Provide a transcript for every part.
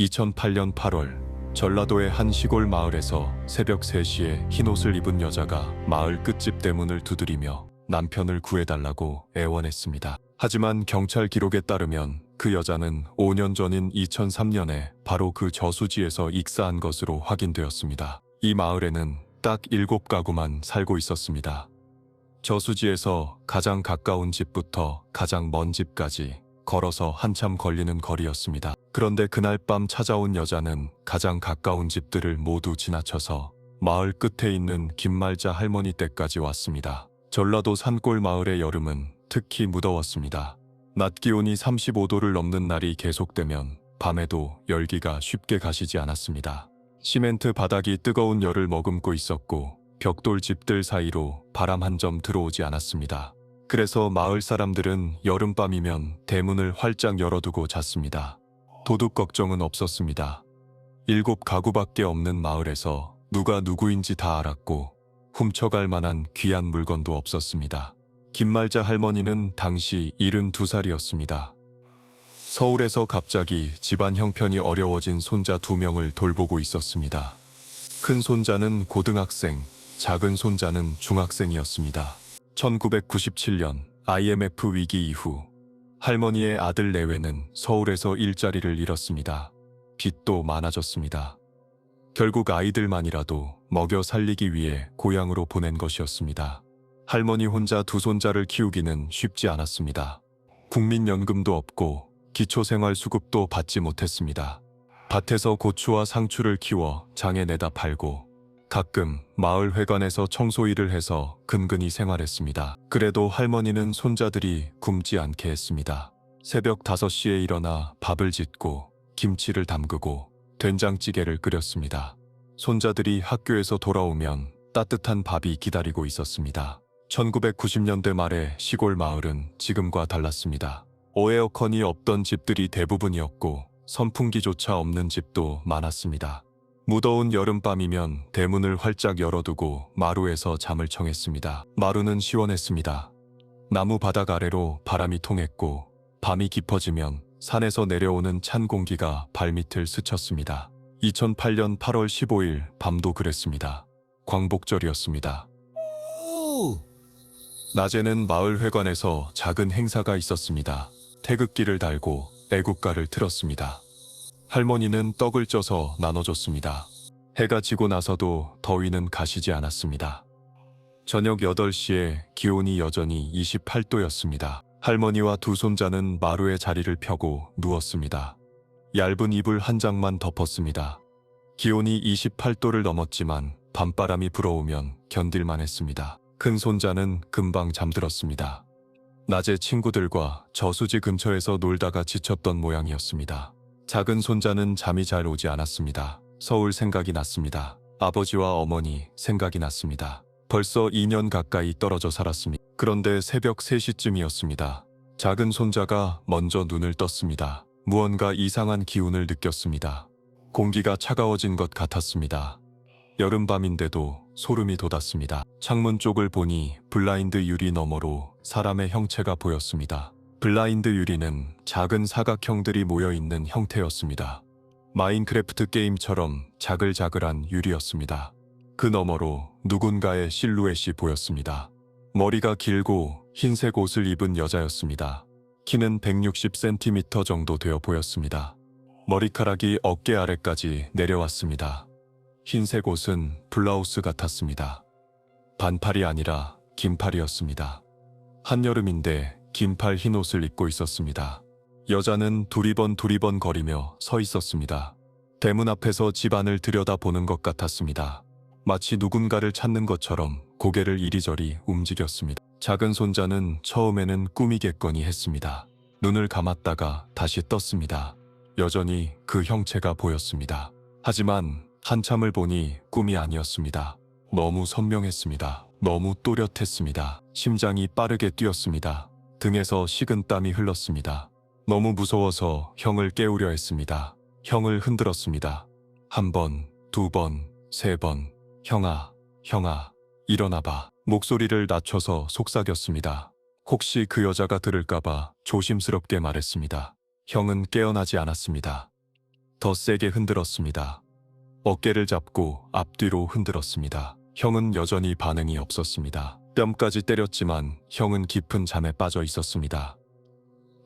2008년 8월 전라도의 한 시골 마을에서 새벽 3시에 흰옷을 입은 여자가 마을 끝집 대문을 두드리며 남편을 구해달라고 애원했습니다. 하지만 경찰 기록에 따르면 그 여자는 5년 전인 2003년에 바로 그 저수지에서 익사한 것으로 확인되었습니다. 이 마을에는 딱 7가구만 살고 있었습니다. 저수지에서 가장 가까운 집부터 가장 먼 집까지 걸어서 한참 걸리는 거리였습니다. 그런데 그날 밤 찾아온 여자는 가장 가까운 집들을 모두 지나쳐서 마을 끝에 있는 김말자 할머니 댁까지 왔습니다. 전라도 산골 마을의 여름은 특히 무더웠습니다. 낮 기온이 35도를 넘는 날이 계속되면 밤에도 열기가 쉽게 가시지 않았습니다. 시멘트 바닥이 뜨거운 열을 머금고 있었고 벽돌 집들 사이로 바람 한 점 들어오지 않았습니다. 그래서 마을 사람들은 여름밤이면 대문을 활짝 열어두고 잤습니다. 도둑 걱정은 없었습니다. 일곱 가구밖에 없는 마을에서 누가 누구인지 다 알았고 훔쳐갈 만한 귀한 물건도 없었습니다. 김말자 할머니는 당시 72살이었습니다. 서울에서 갑자기 집안 형편이 어려워진 손자 두 명을 돌보고 있었습니다. 큰 손자는 고등학생, 작은 손자는 중학생이었습니다. 1997년 IMF 위기 이후 할머니의 아들 내외는 서울에서 일자리를 잃었습니다. 빚도 많아졌습니다. 결국 아이들만이라도 먹여 살리기 위해 고향으로 보낸 것이었습니다. 할머니 혼자 두 손자를 키우기는 쉽지 않았습니다. 국민연금도 없고 기초생활수급도 받지 못했습니다. 밭에서 고추와 상추를 키워 장에 내다 팔고 가끔 마을 회관에서 청소 일을 해서 근근히 생활했습니다. 그래도 할머니는 손자들이 굶지 않게 했습니다. 새벽 5시에 일어나 밥을 짓고 김치를 담그고 된장찌개를 끓였습니다. 손자들이 학교에서 돌아오면 따뜻한 밥이 기다리고 있었습니다. 1990년대 말에 시골 마을은 지금과 달랐습니다. 오에어컨이 없던 집들이 대부분이었고 선풍기조차 없는 집도 많았습니다. 무더운 여름밤이면 대문을 활짝 열어두고 마루에서 잠을 청했습니다. 마루는 시원했습니다. 나무 바닥 아래로 바람이 통했고 밤이 깊어지면 산에서 내려오는 찬 공기가 발밑을 스쳤습니다. 2008년 8월 15일 밤도 그랬습니다. 광복절이었습니다. 낮에는 마을 회관에서 작은 행사가 있었습니다. 태극기를 달고 애국가를 틀었습니다. 할머니는 떡을 쪄서 나눠줬습니다. 해가 지고 나서도 더위는 가시지 않았습니다. 저녁 8시에 기온이 여전히 28도였습니다. 할머니와 두 손자는 마루에 자리를 펴고 누웠습니다. 얇은 이불 한 장만 덮었습니다. 기온이 28도를 넘었지만 밤바람이 불어오면 견딜만 했습니다. 큰 손자는 금방 잠들었습니다. 낮에 친구들과 저수지 근처에서 놀다가 지쳤던 모양이었습니다. 작은 손자는 잠이 잘 오지 않았습니다. 서울 생각이 났습니다. 아버지와 어머니 생각이 났습니다. 벌써 2년 가까이 떨어져 살았습니다. 그런데 새벽 3시쯤이었습니다. 작은 손자가 먼저 눈을 떴습니다. 무언가 이상한 기운을 느꼈습니다. 공기가 차가워진 것 같았습니다. 여름밤인데도 소름이 돋았습니다. 창문 쪽을 보니 블라인드 유리 너머로 사람의 형체가 보였습니다. 블라인드 유리는 작은 사각형들이 모여 있는 형태였습니다. 마인크래프트 게임처럼 자글자글한 유리였습니다. 그 너머로 누군가의 실루엣이 보였습니다. 머리가 길고 흰색 옷을 입은 여자였습니다. 키는 160cm 정도 되어 보였습니다. 머리카락이 어깨 아래까지 내려왔습니다. 흰색 옷은 블라우스 같았습니다. 반팔이 아니라 긴팔이었습니다. 한여름인데 긴팔 흰 옷을 입고 있었습니다. 여자는 두리번 두리번 거리며 서 있었습니다. 대문 앞에서 집안을 들여다보는 것 같았습니다. 마치 누군가를 찾는 것처럼 고개를 이리저리 움직였습니다. 작은 손자는 처음에는 꿈이겠거니 했습니다. 눈을 감았다가 다시 떴습니다. 여전히 그 형체가 보였습니다. 하지만 한참을 보니 꿈이 아니었습니다. 너무 선명했습니다. 너무 또렷했습니다. 심장이 빠르게 뛰었습니다. 등에서 식은 땀이 흘렀습니다. 너무 무서워서 형을 깨우려 했습니다. 형을 흔들었습니다. 한 번, 두 번, 세 번. 형아, 형아, 일어나봐. 목소리를 낮춰서 속삭였습니다. 혹시 그 여자가 들을까봐 조심스럽게 말했습니다. 형은 깨어나지 않았습니다. 더 세게 흔들었습니다. 어깨를 잡고 앞뒤로 흔들었습니다. 형은 여전히 반응이 없었습니다. 뺨까지 때렸지만 형은 깊은 잠에 빠져 있었습니다.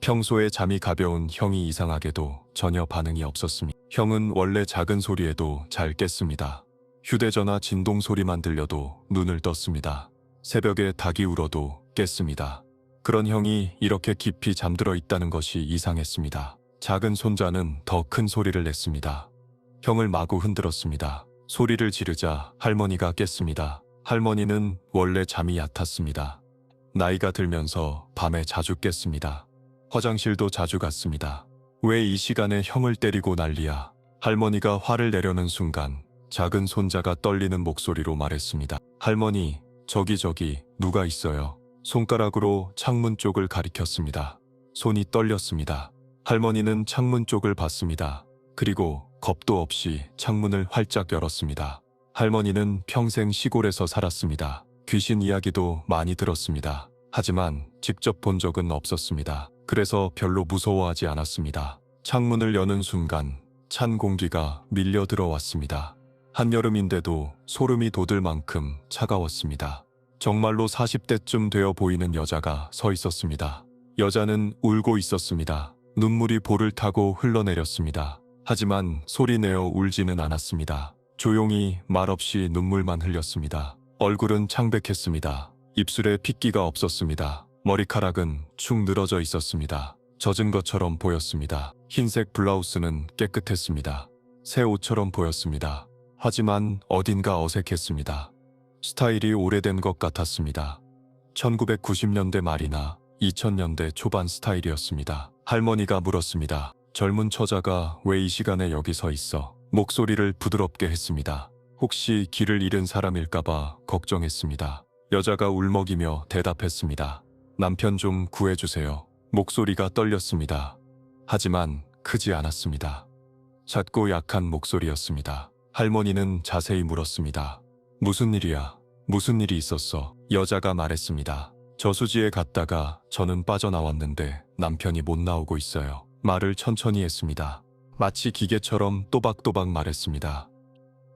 평소에 잠이 가벼운 형이 이상하게도 전혀 반응이 없었습니다. 형은 원래 작은 소리에도 잘 깼습니다. 휴대전화 진동 소리만 들려도 눈을 떴습니다. 새벽에 닭이 울어도 깼습니다. 그런 형이 이렇게 깊이 잠들어 있다는 것이 이상했습니다. 작은 손자는 더 큰 소리를 냈습니다. 형을 마구 흔들었습니다. 소리를 지르자 할머니가 깼습니다. 할머니는 원래 잠이 얕았습니다. 나이가 들면서 밤에 자주 깼습니다. 화장실도 자주 갔습니다. 왜 이 시간에 형을 때리고 난리야? 할머니가 화를 내려는 순간 작은 손자가 떨리는 목소리로 말했습니다. 할머니, 저기 저기 누가 있어요? 손가락으로 창문 쪽을 가리켰습니다. 손이 떨렸습니다. 할머니는 창문 쪽을 봤습니다. 그리고 겁도 없이 창문을 활짝 열었습니다. 할머니는 평생 시골에서 살았습니다. 귀신 이야기도 많이 들었습니다. 하지만 직접 본 적은 없었습니다. 그래서 별로 무서워하지 않았습니다. 창문을 여는 순간 찬 공기가 밀려 들어왔습니다. 한여름인데도 소름이 돋을 만큼 차가웠습니다. 정말로 40대쯤 되어 보이는 여자가 서 있었습니다. 여자는 울고 있었습니다. 눈물이 볼을 타고 흘러내렸습니다. 하지만 소리내어 울지는 않았습니다. 조용히 말없이 눈물만 흘렸습니다. 얼굴은 창백했습니다. 입술에 핏기가 없었습니다. 머리카락은 축 늘어져 있었습니다. 젖은 것처럼 보였습니다. 흰색 블라우스는 깨끗했습니다. 새 옷처럼 보였습니다. 하지만 어딘가 어색했습니다. 스타일이 오래된 것 같았습니다. 1990년대 말이나 2000년대 초반 스타일이었습니다. 할머니가 물었습니다. 젊은 처자가 왜 이 시간에 여기 서 있어? 목소리를 부드럽게 했습니다. 혹시 길을 잃은 사람일까봐 걱정했습니다. 여자가 울먹이며 대답했습니다. 남편 좀 구해주세요. 목소리가 떨렸습니다. 하지만 크지 않았습니다. 작고 약한 목소리였습니다. 할머니는 자세히 물었습니다. 무슨 일이야? 무슨 일이 있었어? 여자가 말했습니다. 저수지에 갔다가 저는 빠져나왔는데 남편이 못 나오고 있어요. 말을 천천히 했습니다. 마치 기계처럼 또박또박 말했습니다.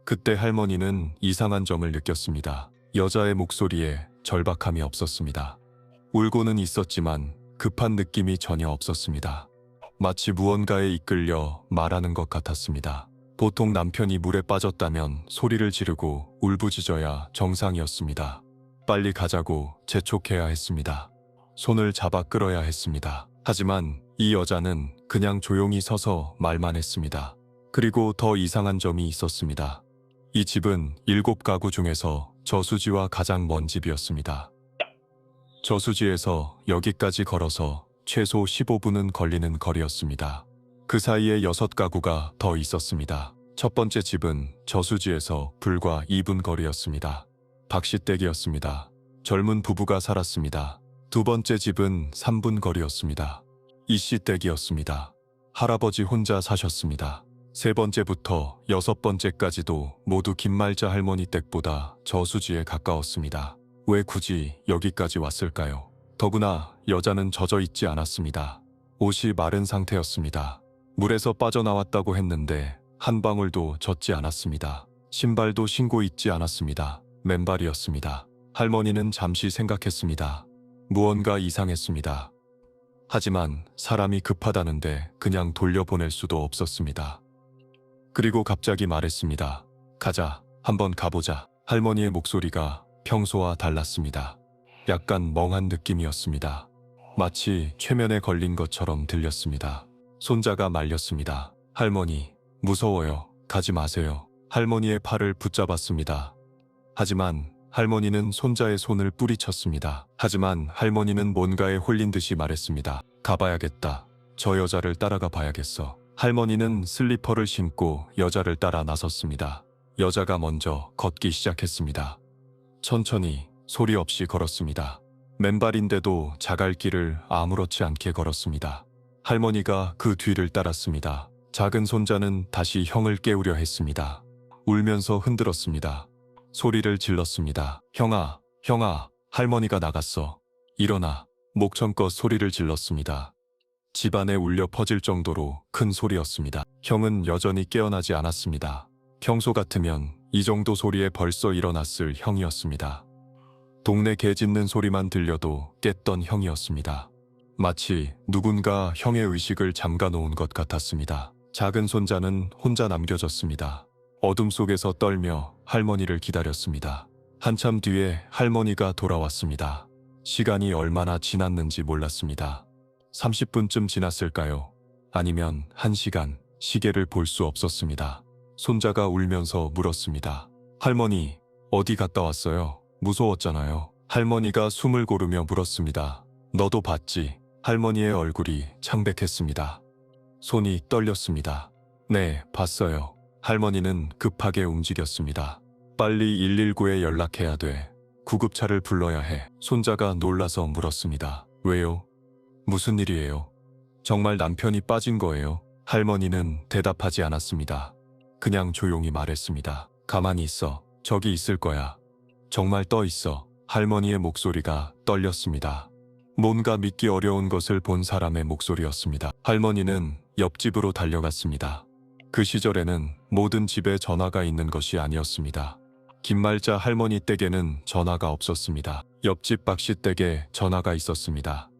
그때 할머니는 이상한 점을 느꼈습니다. 여자의 목소리에 절박함이 없었습니다. 울고는 있었지만 급한 느낌이 전혀 없었습니다. 마치 무언가에 이끌려 말하는 것 같았습니다. 보통 남편이 물에 빠졌다면 소리를 지르고 울부짖어야 정상이었습니다. 빨리 가자고 재촉해야 했습니다. 손을 잡아 끌어야 했습니다. 하지만 이 여자는 그냥 조용히 서서 말만 했습니다. 그리고 더 이상한 점이 있었습니다. 이 집은 일곱 가구 중에서 저수지와 가장 먼 집이었습니다. 저수지에서 여기까지 걸어서 최소 15분은 걸리는 거리였습니다. 그 사이에 여섯 가구가 더 있었습니다. 첫 번째 집은 저수지에서 불과 2분 거리였습니다. 박씨댁이었습니다. 젊은 부부가 살았습니다. 두 번째 집은 3분 거리였습니다. 이씨 댁이었습니다. 할아버지 혼자 사셨습니다. 세 번째부터 여섯 번째까지도 모두 김말자 할머니 댁보다 저수지에 가까웠습니다. 왜 굳이 여기까지 왔을까요? 더구나 여자는 젖어 있지 않았습니다. 옷이 마른 상태였습니다. 물에서 빠져나왔다고 했는데 한 방울도 젖지 않았습니다. 신발도 신고 있지 않았습니다. 맨발이었습니다. 할머니는 잠시 생각했습니다. 무언가 이상했습니다. 하지만 사람이 급하다는데 그냥 돌려보낼 수도 없었습니다. 그리고 갑자기 말했습니다. 가자, 한번 가보자. 할머니의 목소리가 평소와 달랐습니다. 약간 멍한 느낌이었습니다. 마치 최면에 걸린 것처럼 들렸습니다. 손자가 말렸습니다. 할머니, 무서워요. 가지 마세요. 할머니의 팔을 붙잡았습니다. 하지만 할머니는 손자의 손을 뿌리쳤습니다. 하지만 할머니는 뭔가에 홀린 듯이 말했습니다. 가봐야겠다. 저 여자를 따라가 봐야겠어. 할머니는 슬리퍼를 신고 여자를 따라 나섰습니다. 여자가 먼저 걷기 시작했습니다. 천천히 소리 없이 걸었습니다. 맨발인데도 자갈길을 아무렇지 않게 걸었습니다. 할머니가 그 뒤를 따랐습니다. 작은 손자는 다시 형을 깨우려 했습니다. 울면서 흔들었습니다. 소리를 질렀습니다. 형아, 형아, 할머니가 나갔어. 일어나. 목청껏 소리를 질렀습니다. 집안에 울려 퍼질 정도로 큰 소리였습니다. 형은 여전히 깨어나지 않았습니다. 평소 같으면 이 정도 소리에 벌써 일어났을 형이었습니다. 동네 개 짖는 소리만 들려도 깼던 형이었습니다. 마치 누군가 형의 의식을 잠가 놓은 것 같았습니다. 작은 손자는 혼자 남겨졌습니다. 어둠 속에서 떨며 할머니를 기다렸습니다. 한참 뒤에 할머니가 돌아왔습니다. 시간이 얼마나 지났는지 몰랐습니다. 30분쯤 지났을까요? 아니면 1시간, 시계를 볼 수 없었습니다. 손자가 울면서 물었습니다. 할머니, 어디 갔다 왔어요? 무서웠잖아요. 할머니가 숨을 고르며 물었습니다. 너도 봤지? 할머니의 얼굴이 창백했습니다. 손이 떨렸습니다. 네, 봤어요. 할머니는 급하게 움직였습니다. 빨리 119에 연락해야 돼. 구급차를 불러야 해. 손자가 놀라서 물었습니다. 왜요? 무슨 일이에요? 정말 남편이 빠진 거예요? 할머니는 대답하지 않았습니다. 그냥 조용히 말했습니다. 가만히 있어. 저기 있을 거야. 정말 떠 있어. 할머니의 목소리가 떨렸습니다. 뭔가 믿기 어려운 것을 본 사람의 목소리였습니다. 할머니는 옆집으로 달려갔습니다. 그 시절에는 모든 집에 전화가 있는 것이 아니었습니다. 김말자 할머니 댁에는 전화가 없었습니다. 옆집 박씨 댁에 전화가 있었습니다.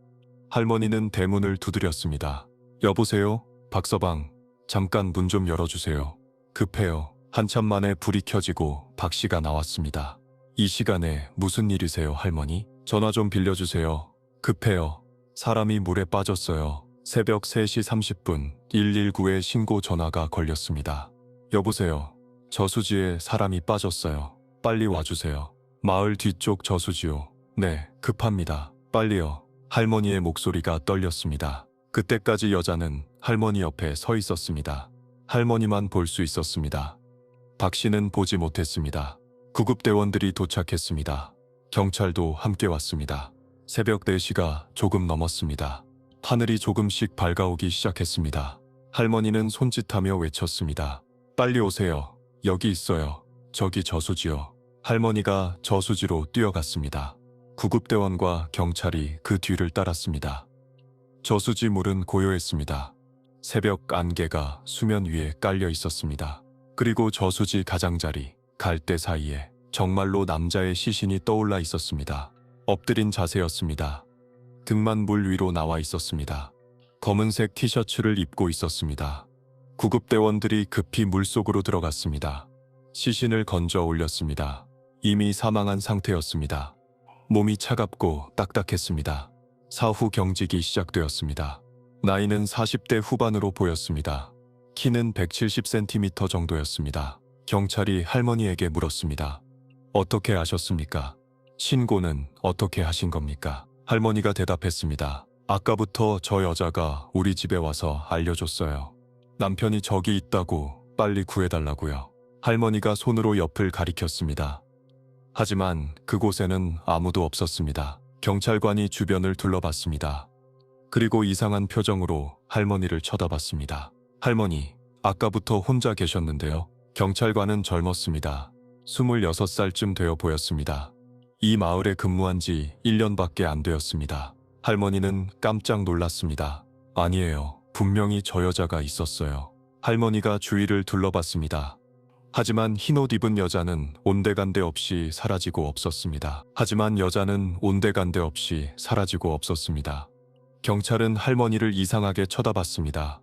할머니는 대문을 두드렸습니다. 여보세요? 박서방, 잠깐 문 좀 열어주세요. 급해요. 한참 만에 불이 켜지고 박 씨가 나왔습니다. 이 시간에 무슨 일이세요, 할머니? 전화 좀 빌려주세요. 급해요. 사람이 물에 빠졌어요. 새벽 3시 30분 119에 신고 전화가 걸렸습니다. 여보세요. 저수지에 사람이 빠졌어요. 빨리 와주세요. 마을 뒤쪽 저수지요. 네, 급합니다. 빨리요. 할머니의 목소리가 떨렸습니다. 그때까지 여자는 할머니 옆에 서 있었습니다. 할머니만 볼 수 있었습니다. 박 씨는 보지 못했습니다. 구급대원들이 도착했습니다. 경찰도 함께 왔습니다. 새벽 4시가 조금 넘었습니다. 하늘이 조금씩 밝아오기 시작했습니다. 할머니는 손짓하며 외쳤습니다. 빨리 오세요. 여기 있어요. 저기 저수지요. 할머니가 저수지로 뛰어갔습니다. 구급대원과 경찰이 그 뒤를 따랐습니다. 저수지 물은 고요했습니다. 새벽 안개가 수면 위에 깔려 있었습니다. 그리고 저수지 가장자리, 갈대 사이에 정말로 남자의 시신이 떠올라 있었습니다. 엎드린 자세였습니다. 등만 물 위로 나와 있었습니다. 검은색 티셔츠를 입고 있었습니다. 구급대원들이 급히 물속으로 들어갔습니다. 시신을 건져 올렸습니다. 이미 사망한 상태였습니다. 몸이 차갑고 딱딱했습니다. 사후 경직이 시작되었습니다. 나이는 40대 후반으로 보였습니다. 키는 170cm 정도였습니다. 경찰이 할머니에게 물었습니다. 어떻게 아셨습니까? 신고는 어떻게 하신 겁니까? 할머니가 대답했습니다. 아까부터 저 여자가 우리 집에 와서 알려줬어요. 남편이 저기 있다고 빨리 구해달라고요. 할머니가 손으로 옆을 가리켰습니다. 하지만 그곳에는 아무도 없었습니다. 경찰관이 주변을 둘러봤습니다. 그리고 이상한 표정으로 할머니를 쳐다봤습니다. 할머니, 아까부터 혼자 계셨는데요. 경찰관은 젊었습니다. 26살쯤 되어 보였습니다. 이 마을에 근무한 지 1년밖에 안 되었습니다. 할머니는 깜짝 놀랐습니다. 아니에요. 분명히 저 여자가 있었어요. 할머니가 주위를 둘러봤습니다. 하지만 흰옷 입은 여자는 온데간데 없이 사라지고 없었습니다. 하지만 여자는 온데간데 없이 사라지고 없었습니다. 경찰은 할머니를 이상하게 쳐다봤습니다.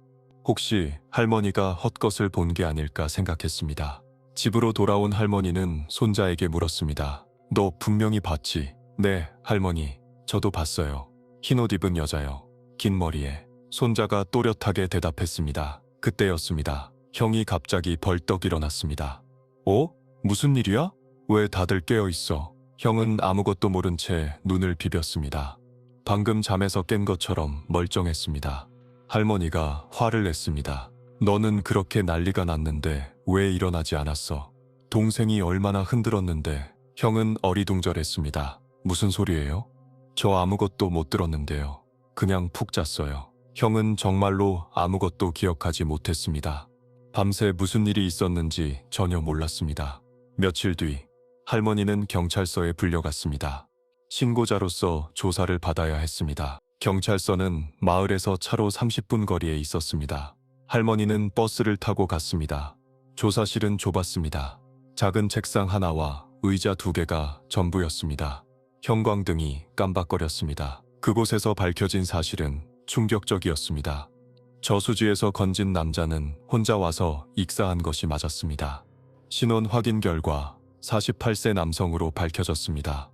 혹시 할머니가 헛것을 본 게 아닐까 생각했습니다. 집으로 돌아온 할머니는 손자에게 물었습니다. 너 분명히 봤지? 네, 할머니. 저도 봤어요. 흰옷 입은 여자요. 긴 머리에. 손자가 또렷하게 대답했습니다. 그때였습니다. 형이 갑자기 벌떡 일어났습니다. 어? 무슨 일이야? 왜 다들 깨어 있어? 형은 아무것도 모른 채 눈을 비볐습니다. 방금 잠에서 깬 것처럼 멀쩡했습니다. 할머니가 화를 냈습니다. 너는 그렇게 난리가 났는데 왜 일어나지 않았어? 동생이 얼마나 흔들었는데 형은 어리둥절했습니다. 무슨 소리예요? 저 아무것도 못 들었는데요. 그냥 푹 잤어요. 형은 정말로 아무것도 기억하지 못했습니다. 밤새 무슨 일이 있었는지 전혀 몰랐습니다. 며칠 뒤 할머니는 경찰서에 불려갔습니다. 신고자로서 조사를 받아야 했습니다. 경찰서는 마을에서 차로 30분 거리에 있었습니다. 할머니는 버스를 타고 갔습니다. 조사실은 좁았습니다. 작은 책상 하나와 의자 두 개가 전부였습니다. 형광등이 깜박거렸습니다. 그곳에서 밝혀진 사실은 충격적이었습니다. 저수지에서 건진 남자는 혼자 와서 익사한 것이 맞았습니다. 신원 확인 결과 48세 남성으로 밝혀졌습니다.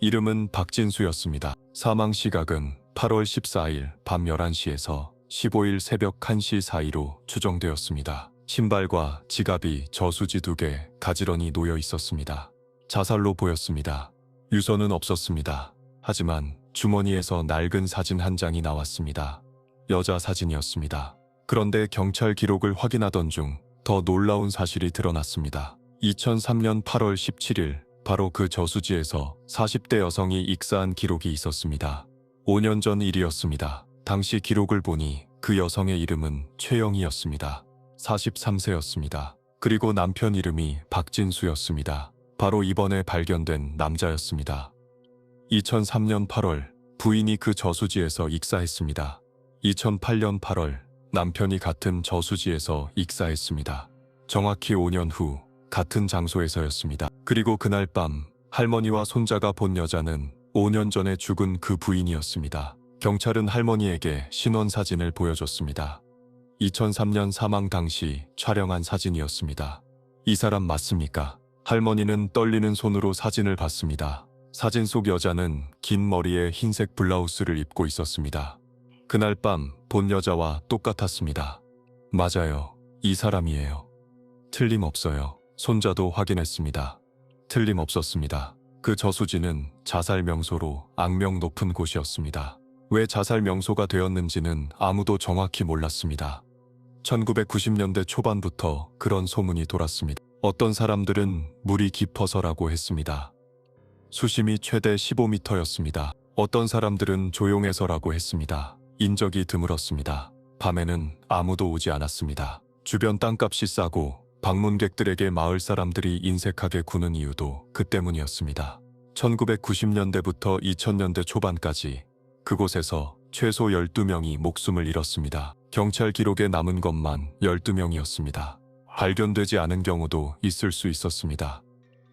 이름은 박진수였습니다. 사망 시각은 8월 14일 밤 11시에서 15일 새벽 1시 사이로 추정되었습니다. 신발과 지갑이 저수지 두 개 가지런히 놓여 있었습니다. 자살로 보였습니다. 유서는 없었습니다. 하지만 주머니에서 낡은 사진 한 장이 나왔습니다. 여자 사진이었습니다. 그런데 경찰 기록을 확인하던 중 더 놀라운 사실이 드러났습니다. 2003년 8월 17일 바로 그 저수지에서 40대 여성이 익사한 기록이 있었습니다. 5년 전 일이었습니다. 당시 기록을 보니 그 여성의 이름은 최영이었습니다. 43세였습니다. 그리고 남편 이름이 박진수였습니다. 바로 이번에 발견된 남자였습니다. 2003년 8월 부인이 그 저수지에서 익사했습니다. 2008년 8월 남편이 같은 저수지에서 익사했습니다. 정확히 5년 후 같은 장소에서였습니다. 그리고 그날 밤 할머니와 손자가 본 여자는 5년 전에 죽은 그 부인이었습니다. 경찰은 할머니에게 신원 사진을 보여줬습니다. 2003년 사망 당시 촬영한 사진이었습니다. 이 사람 맞습니까? 할머니는 떨리는 손으로 사진을 봤습니다. 사진 속 여자는 긴 머리에 흰색 블라우스를 입고 있었습니다. 그날 밤 본 여자와 똑같았습니다. 맞아요. 이 사람이에요. 틀림없어요. 손자도 확인했습니다. 틀림없었습니다. 그 저수지는 자살 명소로 악명 높은 곳이었습니다. 왜 자살 명소가 되었는지는 아무도 정확히 몰랐습니다. 1990년대 초반부터 그런 소문이 돌았습니다. 어떤 사람들은 물이 깊어서라고 했습니다. 수심이 최대 15m였습니다. 어떤 사람들은 조용해서라고 했습니다. 인적이 드물었습니다. 밤에는 아무도 오지 않았습니다. 주변 땅값이 싸고 방문객들에게 마을 사람들이 인색하게 구는 이유도 그 때문이었습니다. 1990년대부터 2000년대 초반까지 그곳에서 최소 12명이 목숨을 잃었습니다. 경찰 기록에 남은 것만 12명이었습니다. 발견되지 않은 경우도 있을 수 있었습니다.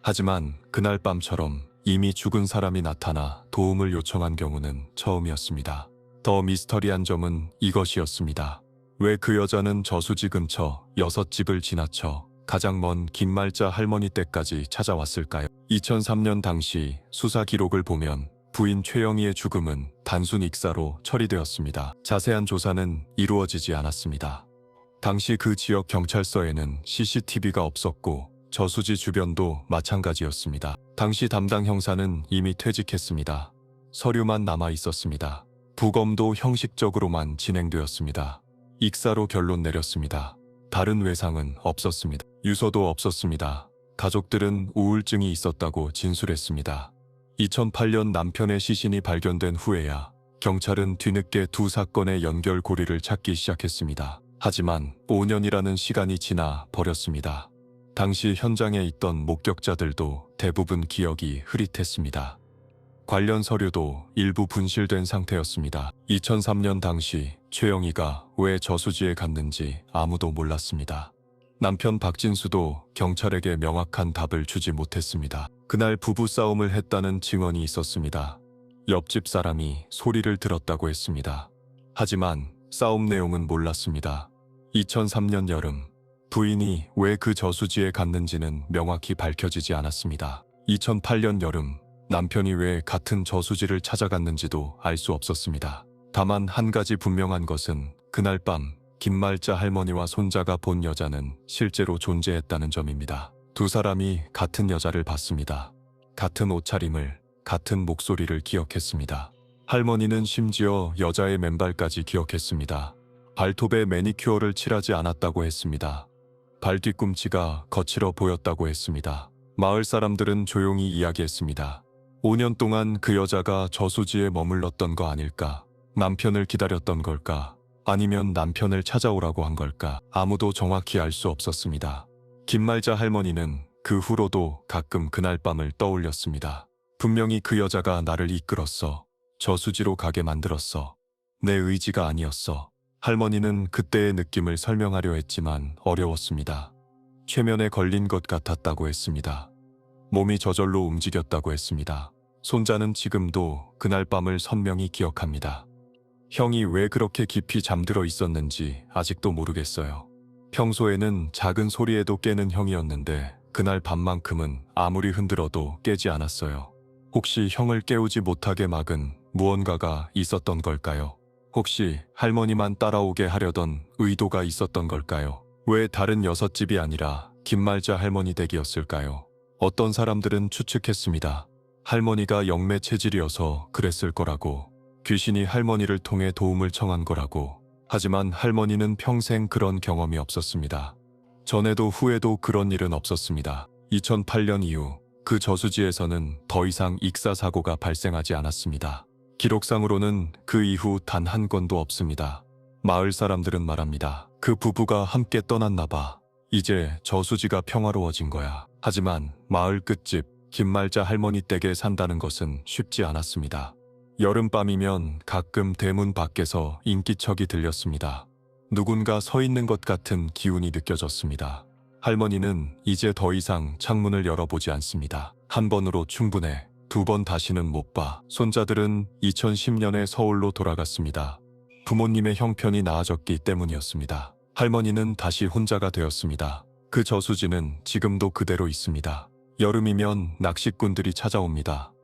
하지만 그날 밤처럼 이미 죽은 사람이 나타나 도움을 요청한 경우는 처음이었습니다. 더 미스터리한 점은 이것이었습니다. 왜 그 여자는 저수지 근처 여섯 집을 지나쳐 가장 먼 김말자 할머니 댁까지 찾아왔을까요? 2003년 당시 수사 기록을 보면 부인 최영희의 죽음은 단순 익사로 처리되었습니다. 자세한 조사는 이루어지지 않았습니다. 당시 그 지역 경찰서에는 CCTV가 없었고 저수지 주변도 마찬가지였습니다. 당시 담당 형사는 이미 퇴직했습니다. 서류만 남아 있었습니다. 부검도 형식적으로만 진행되었습니다. 익사로 결론 내렸습니다. 다른 외상은 없었습니다. 유서도 없었습니다. 가족들은 우울증이 있었다고 진술했습니다. 2008년 남편의 시신이 발견된 후에야 경찰은 뒤늦게 두 사건의 연결고리를 찾기 시작했습니다. 하지만 5년이라는 시간이 지나 버렸습니다. 당시 현장에 있던 목격자들도 대부분 기억이 흐릿했습니다. 관련 서류도 일부 분실된 상태였습니다. 2003년 당시 최영희가 왜 저수지에 갔는지 아무도 몰랐습니다. 남편 박진수도 경찰에게 명확한 답을 주지 못했습니다. 그날 부부 싸움을 했다는 증언이 있었습니다. 옆집 사람이 소리를 들었다고 했습니다. 하지만 싸움 내용은 몰랐습니다. 2003년 여름 부인이 왜 그 저수지에 갔는지는 명확히 밝혀지지 않았습니다. 2008년 여름 남편이 왜 같은 저수지를 찾아갔는지도 알 수 없었습니다. 다만 한 가지 분명한 것은 그날 밤 김말자 할머니와 손자가 본 여자는 실제로 존재했다는 점입니다. 두 사람이 같은 여자를 봤습니다. 같은 옷차림을, 같은 목소리를 기억했습니다. 할머니는 심지어 여자의 맨발까지 기억했습니다. 발톱에 매니큐어를 칠하지 않았다고 했습니다. 발 뒤꿈치가 거칠어 보였다고 했습니다. 마을 사람들은 조용히 이야기했습니다. 5년 동안 그 여자가 저수지에 머물렀던 거 아닐까? 남편을 기다렸던 걸까? 아니면 남편을 찾아오라고 한 걸까? 아무도 정확히 알 수 없었습니다. 김말자 할머니는 그 후로도 가끔 그날 밤을 떠올렸습니다. 분명히 그 여자가 나를 이끌었어. 저수지로 가게 만들었어. 내 의지가 아니었어. 할머니는 그때의 느낌을 설명하려 했지만 어려웠습니다. 최면에 걸린 것 같았다고 했습니다. 몸이 저절로 움직였다고 했습니다. 손자는 지금도 그날 밤을 선명히 기억합니다. 형이 왜 그렇게 깊이 잠들어 있었는지 아직도 모르겠어요. 평소에는 작은 소리에도 깨는 형이었는데 그날 밤만큼은 아무리 흔들어도 깨지 않았어요. 혹시 형을 깨우지 못하게 막은 무언가가 있었던 걸까요? 혹시 할머니만 따라오게 하려던 의도가 있었던 걸까요? 왜 다른 여섯 집이 아니라 김말자 할머니 댁이었을까요? 어떤 사람들은 추측했습니다. 할머니가 영매 체질이어서 그랬을 거라고, 귀신이 할머니를 통해 도움을 청한 거라고. 하지만 할머니는 평생 그런 경험이 없었습니다. 전에도 후에도 그런 일은 없었습니다. 2008년 이후 그 저수지에서는 더 이상 익사 사고가 발생하지 않았습니다. 기록상으로는 그 이후 단 한 건도 없습니다. 마을 사람들은 말합니다. 그 부부가 함께 떠났나 봐. 이제 저수지가 평화로워진 거야. 하지만 마을 끝집 김말자 할머니 댁에 산다는 것은 쉽지 않았습니다. 여름밤이면 가끔 대문 밖에서 인기척이 들렸습니다. 누군가 서 있는 것 같은 기운이 느껴졌습니다. 할머니는 이제 더 이상 창문을 열어보지 않습니다. 한 번으로 충분해. 두 번 다시는 못 봐. 손자들은 2010년에 서울로 돌아갔습니다. 부모님의 형편이 나아졌기 때문이었습니다. 할머니는 다시 혼자가 되었습니다. 그 저수지는 지금도 그대로 있습니다. 여름이면 낚시꾼들이 찾아옵니다.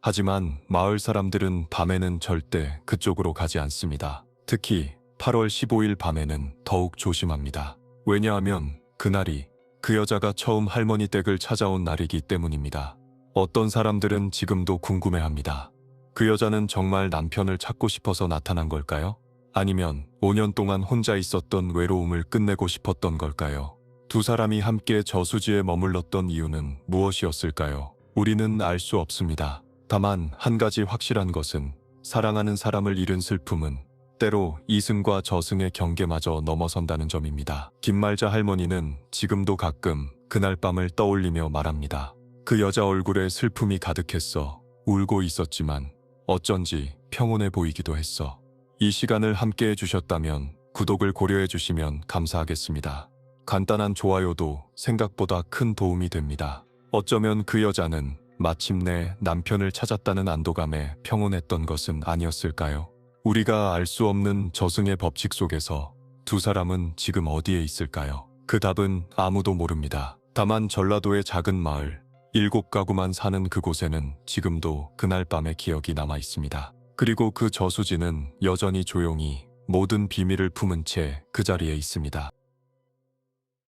하지만 마을 사람들은 밤에는 절대 그쪽으로 가지 않습니다. 특히 8월 15일 밤에는 더욱 조심합니다. 왜냐하면 그날이 그 여자가 처음 할머니 댁을 찾아온 날이기 때문입니다. 어떤 사람들은 지금도 궁금해합니다. 그 여자는 정말 남편을 찾고 싶어서 나타난 걸까요? 아니면 5년 동안 혼자 있었던 외로움을 끝내고 싶었던 걸까요? 두 사람이 함께 저수지에 머물렀던 이유는 무엇이었을까요? 우리는 알 수 없습니다. 다만 한 가지 확실한 것은 사랑하는 사람을 잃은 슬픔은 때로 이승과 저승의 경계마저 넘어선다는 점입니다. 김말자 할머니는 지금도 가끔 그날 밤을 떠올리며 말합니다. 그 여자 얼굴에 슬픔이 가득했어. 울고 있었지만 어쩐지 평온해 보이기도 했어. 이 시간을 함께 해주셨다면 구독을 고려해 주시면 감사하겠습니다. 간단한 좋아요도 생각보다 큰 도움이 됩니다. 어쩌면 그 여자는 마침내 남편을 찾았다는 안도감에 평온했던 것은 아니었을까요? 우리가 알 수 없는 저승의 법칙 속에서 두 사람은 지금 어디에 있을까요? 그 답은 아무도 모릅니다. 다만 전라도의 작은 마을, 일곱 가구만 사는 그곳에는 지금도 그날 밤의 기억이 남아 있습니다. 그리고 그 저수지는 여전히 조용히 모든 비밀을 품은 채 그 자리에 있습니다.